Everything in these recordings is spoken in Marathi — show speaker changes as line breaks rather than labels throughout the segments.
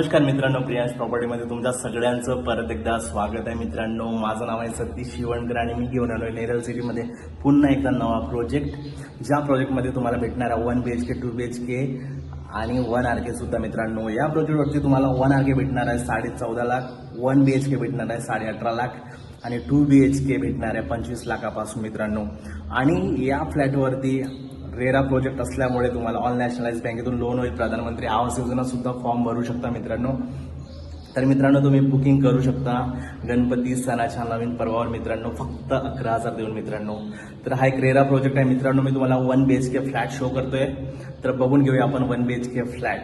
नमस्कार मित्रांनो प्रियांश प्रॉपर्टीमध्ये तुमच्या सगळ्यांचं परत एकदा स्वागत आहे. मित्रांनो माझं नाव आहे सतीश शिवणकर आणि मी घेऊन आलो आहे नेरल सिटीमध्ये पुन्हा एकदा नवा प्रोजेक्ट ज्या प्रोजेक्टमध्ये तुम्हाला भेटणार आहे one B H K two B H K आणि वन आर के सुद्धा मित्रांनो या प्रोजेक्टवरती तुम्हाला वन आर के भेटणार आहे साडे चौदा lakh one B H K भेटणार आहे साडे अठरा लाख आणि टू बी एच के भेटणार आहे पंचवीस लाखापासून मित्रांनो. आणि या फ्लॅटवरती रेरा प्रोजेक्ट असल्यामुळे तुम्हाला ऑल नॅशनलाइज बँकेतून लोन होईल. प्रधानमंत्री आवास योजना सुद्धा फॉर्म भरू शकता मित्रांनो. तर मित्रांनो तुम्ही बुकिंग करू शकता. गणपती सणाच्या नवीन पर्वावर मित्रांनो फक्त अकरा हजार देऊन मित्रांनो. तर हा एक रेरा प्रोजेक्ट आहे. मित्रांनो मी तुम्हाला one B H K flat show करतोय. तर बघून घेऊया आपण one B H K flat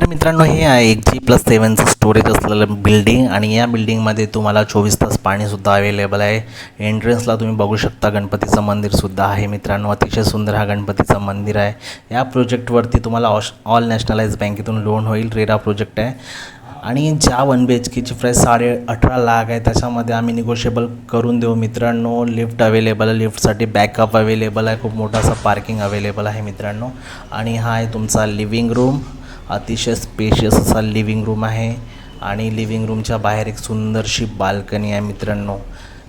तर मित्रांनो हे आहे एक जी प्लस सेवनचं स्टोरेज असलेलं बिल्डिंग आणि या बिल्डिंगमध्ये तुम्हाला चोवीस तास पाणीसुद्धा अवेलेबल आहे. एंट्रन्सला तुम्ही बघू शकता गणपतीचं मंदिरसुद्धा आहे मित्रांनो. अतिशय सुंदर हा गणपतीचं मंदिर आहे. या प्रोजेक्टवरती तुम्हाला ऑश ऑल नॅशनलाइज बँकेतून लोन होईल. रेरा प्रोजेक्ट आहे. आणि ज्या वन बी एच केची प्राईस साडे अठरा लाख आहे त्याच्यामध्ये आम्ही निगोशिएबल करून देऊ मित्रांनो. लिफ्ट अवेलेबल आहे लिफ्टसाठी बॅकअप अवेलेबल आहे. खूप मोठा असं पार्किंग अवेलेबल आहे मित्रांनो. आणि हा आहे तुमचा लिव्हिंग रूम अतिशय स्पेशियस असा लिव्हिंग रूम आहे. आणि लिव्हिंग रूमच्या बाहेर एक सुंदरशी बाल्कनी आहे मित्रांनो.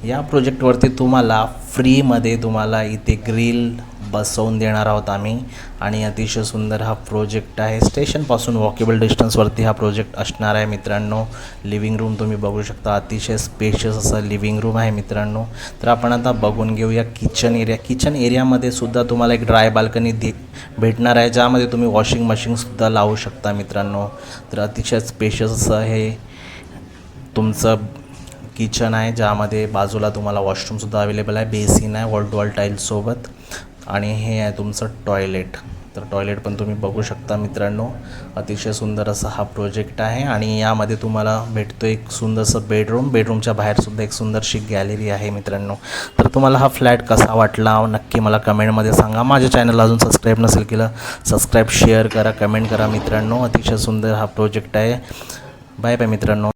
या प्रोजेक्टवरती तुम्हाला फ्रीमध्ये तुम्हाला इथे ग्रिल बसवून देणार आहोत आम्ही. आणि अतिशय सुंदर हा प्रोजेक्ट आहे. स्टेशनपासून वॉकेबल डिस्टन्सवरती हा प्रोजेक्ट असणार आहे मित्रांनो. लिव्हिंग रूम तुम्ही बघू शकता. अतिशय स्पेशियस असा लिव्हिंग रूम आहे मित्रांनो. तर आपण आता बघून घेऊया किचन एरिया किचन एरियामध्ये सुद्धा तुम्हाला एक ड्राय बाल्कनी दे भेटणार आहे. ज्यामध्ये तुम्ही वॉशिंग मशीनसुद्धा लावू शकता मित्रांनो. तर अतिशय स्पेशियस असं हे तुमचं किचन आहे. ज्यामध्ये बाजूला तुम्हाला वॉशरूमसुद्धा अवेलेबल आहे. बेसिन आहे. वॉल टू वॉल टाईल्ससोबत आणि हे आहे तुमचं टॉयलेट. तर टॉयलेट पण तुम्ही बघू शकता मित्रांनो. अतिशय सुंदर असा हा प्रोजेक्ट आहे आणि यामध्ये तुम्हाला भेटतो एक सुंदरसं बेडरूम. बेडरूमच्या बाहेरसुद्धा एक सुंदरशी गॅलरी आहे मित्रांनो. तर तुम्हाला हा फ्लॅट कसा वाटला नक्की मला कमेंटमध्ये सांगा. माझ्या चॅनलला अजून सबस्क्राईब नसेल केलं सबस्क्राईब शेअर करा कमेंट करा मित्रांनो. अतिशय सुंदर हा प्रोजेक्ट आहे. बाय बाय मित्रांनो.